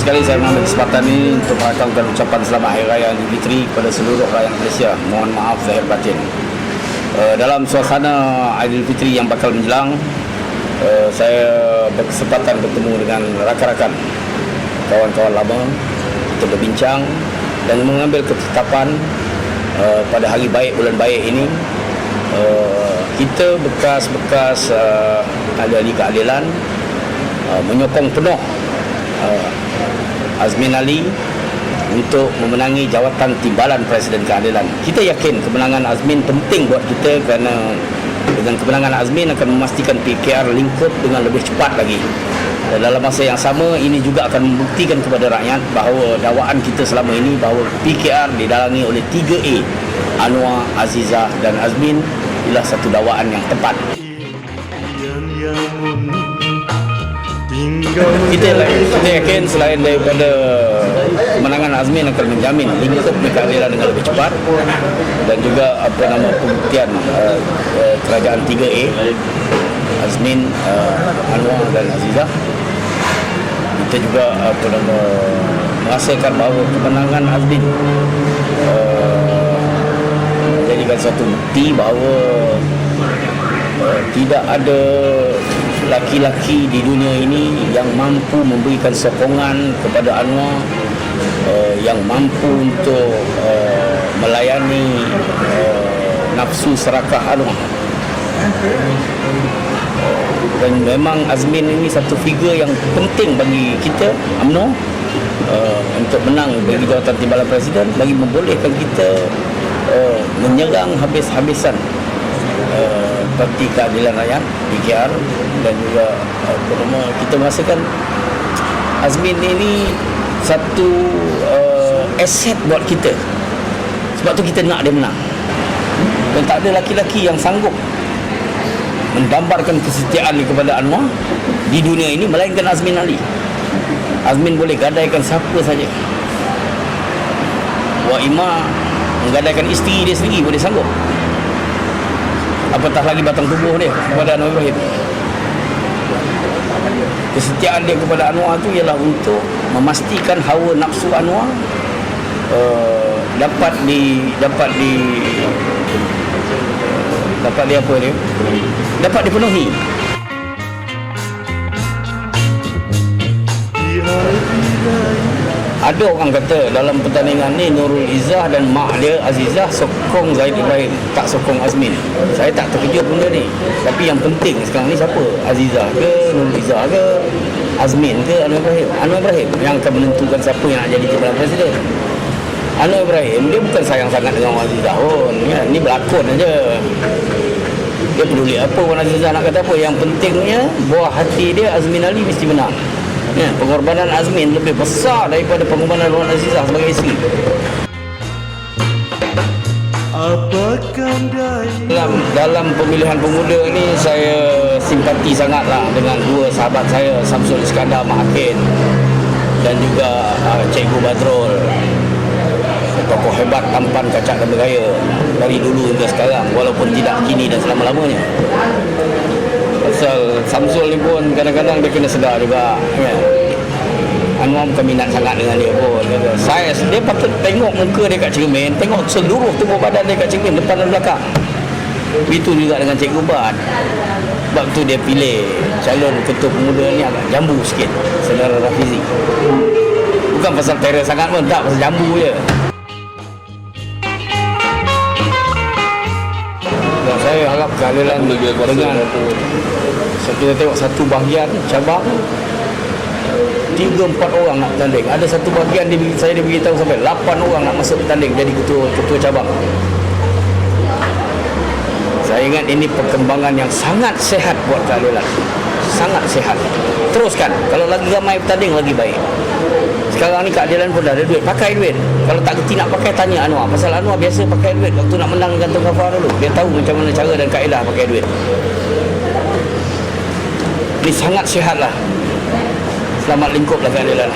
sekali saya mengambil kesempatan ini untuk merakamkan ucapan selamat Hari Raya Aidilfitri kepada seluruh rakyat Malaysia. Mohon maaf lahir batin. Uh, dalam suasana Aidilfitri yang bakal menjelang, uh, saya berkesempatan bertemu dengan rakan-rakan, kawan-kawan lama untuk berbincang dan mengambil ketetapan uh, pada hari baik bulan baik ini uh, kita bekas-bekas uh, ahli keadilan uh, menyokong penuh uh, Azmin Ali untuk memenangi jawatan timbalan Presiden Keadilan. Kita yakin kemenangan Azmin penting buat kita kerana dengan kemenangan Azmin akan memastikan PKR lingkup dengan lebih cepat lagi. Dan dalam masa yang sama ini juga akan membuktikan kepada rakyat bahawa dakwaan kita selama ini bahawa PKR didalangi oleh 3A Anwar, Azizah dan Azmin ialah satu dakwaan yang tepat. Kita kita yakin selain daripada kemenangan Azmin akan menjamin lingkup keadilan dengan lebih cepat. Dan juga apa nama pembuktian uh, uh, kerajaan 3A Azmin, uh, Anwar dan Azizah kita juga apa nama merasakan bahawa kemenangan Azmin uh, menjadikan satu bukti bahawa uh, tidak ada laki-laki di dunia ini yang mampu memberikan sokongan kepada Anwar uh, yang mampu untuk uh, melayani uh, nafsu serakah Anwar. Dan memang Azmin ini satu figure yang penting bagi kita UMNO uh, untuk menang bagi jawatan timbalan presiden bagi membolehkan kita uh, menyerang habis-habisan Parti Keadilan Rakyat PKR dan juga apa nama kita merasakan Azmin ini satu uh, aset buat kita. Sebab tu kita nak dia menang. Dan tak ada laki-laki yang sanggup menggambarkan kesetiaan kepada Anwar di dunia ini melainkan Azmin Ali. Azmin boleh gadaikan siapa saja. Wah Ima menggadaikan isteri dia sendiri boleh sanggup apatah lagi batang tubuh dia kepada Anwar Ibrahim. Kesetiaan dia kepada Anwar tu ialah untuk memastikan hawa nafsu Anwar uh, dapat di dapat di dapat di apa dia? Dapat dipenuhi ada orang kata dalam pertandingan ni Nurul Izzah dan mak dia Azizah sokong Zaid Ibrahim tak sokong Azmin. Saya tak terkejut benda ni. Tapi yang penting sekarang ni siapa? Azizah ke Nurul Izzah ke Azmin ke Anwar Ibrahim? Anwar Ibrahim yang akan menentukan siapa yang nak jadi timbalan presiden. Anwar Ibrahim dia bukan sayang sangat dengan Azizah. Pun ya, ni berlakon aja. Dia peduli apa Wan Azizah nak kata apa. Yang pentingnya buah hati dia Azmin Ali mesti menang ya, pengorbanan Azmin lebih besar daripada pengorbanan Wan Azizah sebagai isteri. Dalam dalam pemilihan pemuda ni saya simpati sangatlah dengan dua sahabat saya Samsul Iskandar Mahathir dan juga uh, Cikgu Badrul. Tokoh hebat tampan kacak dan bergaya dari dulu hingga sekarang walaupun tidak kini dan selama-lamanya pasal Samsul ni pun kadang-kadang dia kena sedar juga ya. Anwar bukan minat sangat dengan dia pun saya dia patut tengok muka dia kat cermin tengok seluruh tubuh badan dia kat cermin depan dan belakang. Itu juga dengan Cikgu Bat sebab tu dia pilih calon ketua pemuda ni agak jambu sikit saudara Rafizi. Bukan pasal terror sangat pun tak pasal jambu je keadilan dengan kita tengok satu bahagian cabang tiga empat orang nak bertanding. Ada satu bahagian dia, saya dia beritahu sampai lapan orang nak masuk bertanding jadi ketua ketua cabang. Saya ingat ini perkembangan yang sangat sehat buat keadilan sangat sehat. Teruskan. Kalau lagi ramai bertanding lagi baik sekarang ni keadilan pun dah ada duit. Pakai duit. Kalau tak kerti nak pakai tanya Anwar. Pasal Anwar biasa pakai duit. Waktu nak menang gantung kafar dulu dia tahu macam mana cara dan kaedah pakai duit. Ni sangat sihat lah. Selamat lingkup lah keadilan